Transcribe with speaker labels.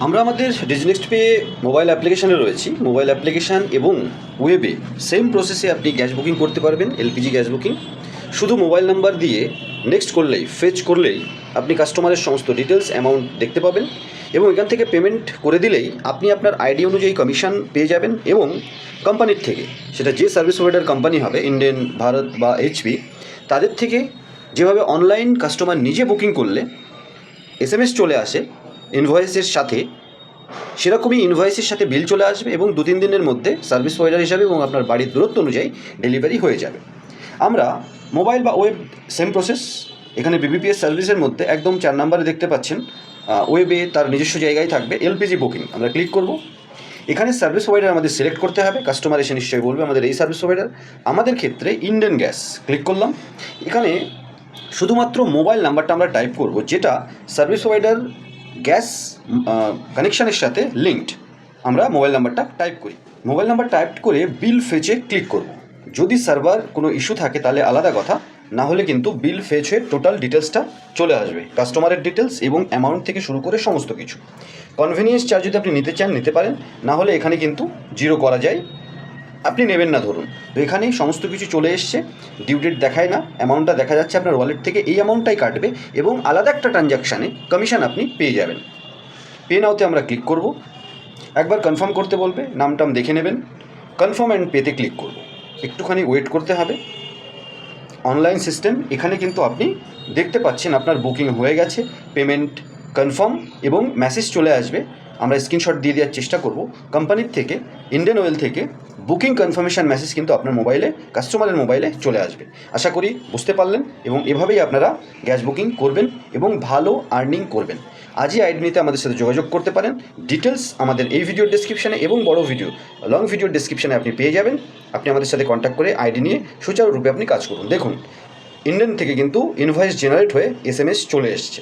Speaker 1: আমরা আমাদের ডিজনেক্সট pay mobile অ্যাপ্লিকেশানে রয়েছি। মোবাইল অ্যাপ্লিকেশান এবং ওয়েবে সেম প্রসেসে আপনি গ্যাস বুকিং করতে পারবেন এলপিজি গ্যাস বুকিং শুধু মোবাইল নাম্বার দিয়ে নেক্সট করলেই ফেচ করলেই আপনি কাস্টমারের সমস্ত ডিটেলস অ্যামাউন্ট দেখতে পাবেন এবং এখান থেকে পেমেন্ট করে দিলেই আপনি আপনার আইডি অনুযায়ী কমিশন পেয়ে যাবেন এবং কোম্পানির থেকে, সেটা যে সার্ভিস প্রোভাইডার কোম্পানি হবে ইন্ডিয়ান ভারত বা এইচপি তাদের থেকে যেভাবে অনলাইন কাস্টমার নিজে বুকিং করলে এস চলে আসে ইনভয়েসের সাথে সেরকমই ইনভয়েসের সাথে বিল চলে আসবে এবং দু তিন দিনের মধ্যে সার্ভিস প্রোভাইডার হিসাবে এবং আপনার বাড়ির দূরত্ব অনুযায়ী ডেলিভারি হয়ে যাবে। আমরা মোবাইল বা ওয়েব সেম প্রসেস এখানে বিবিপিএস সার্ভিসের মধ্যে একদম চার নাম্বারে দেখতে পাচ্ছেন। ওয়েবে তার নিজস্ব জায়গায় থাকবে এলপিজি বুকিং আমরা ক্লিক করব। এখানে সার্ভিস প্রোভাইডার আমাদের সিলেক্ট করতে হবে। কাস্টমার এসে নিশ্চয়ই বলবে আমাদের এই সার্ভিস প্রোভাইডার আমাদের ক্ষেত্রে ইন্ডিয়ান গ্যাস ক্লিক করলাম। এখানে শুধুমাত্র মোবাইল নাম্বারটা আমরা টাইপ করব, যেটা সার্ভিস প্রোভাইডার গ্যাস কানেকশানের সাথে লিঙ্কড আমরা মোবাইল নাম্বারটা টাইপ করি। মোবাইল নাম্বার টাইপ করে বিল ফেচে ক্লিক করব। যদি সার্ভার কোনো ইস্যু থাকে, তাহলে আলাদা কথা। না হলে কিন্তু বিল ফেচ হয়ে টোটাল ডিটেলসটা চলে আসবে। কাস্টমারের ডিটেলস এবং অ্যামাউন্ট থেকে শুরু করে সমস্ত কিছু। কনভেনিয়েন্স চার্জ যদি আপনি নিতে চান, নিতে পারেন। না হলে এখানে কিন্তু জিরো করা যায়। আপনি নেবেন না ধরুন। তো এখানে সমস্ত কিছু চলে এসছে। ডিউ ডেট দেখায় না। অ্যামাউন্টটা দেখা যাচ্ছে আপনার ওয়ালেট থেকে। এই অ্যামাউন্টটাই কাটবে এবং আলাদা একটা ট্রানজ্যাকশানে কমিশন আপনি পেয়ে যাবেন। পে নাওতে আমরা ক্লিক করব। একবার কনফার্ম করতে বলবে। নাম টাম দেখে নেবেন। কনফার্ম অ্যান্ড পেতে ক্লিক করব। একটুখানি ওয়েট করতে হবে। অনলাইন সিস্টেম এখানে কিন্তু আপনি দেখতে পাচ্ছেন আপনার বুকিং হয়ে গেছে। পেমেন্ট কনফার্ম এবং মেসেজ চলে আসবে। আমরা স্ক্রিনশট দিয়ে দেওয়ার চেষ্টা করব। কোম্পানির থেকে ইন্ডিয়ান অয়েল থেকে বুকিং কনফার্মেশন মেসেজ কিন্তু আপনার মোবাইলে কাস্টমারের মোবাইলে চলে আসবে। আশা করি বুঝতে পারলেন এবং এভাবেই আপনারা গ্যাস বুকিং করবেন এবং ভালো আর্নিং করবেন। আজই আইডি নিতে আমাদের সাথে যোগাযোগ করতে পারেন। ডিটেলস আমাদের এই ভিডিওর ডেসক্রিপশানে এবং বড় ভিডিও লং ভিডিওর ডেসক্রিপশানে আপনি পেয়ে যাবেন। আপনি আমাদের সাথে কন্ট্যাক্ট করে আইডি নিয়ে সুচারুরূপে আপনি কাজ করুন। দেখুন ইন্ডিয়ান থেকে কিন্তু ইনভয়েস জেনারেট হয়ে এস চলে এসছে।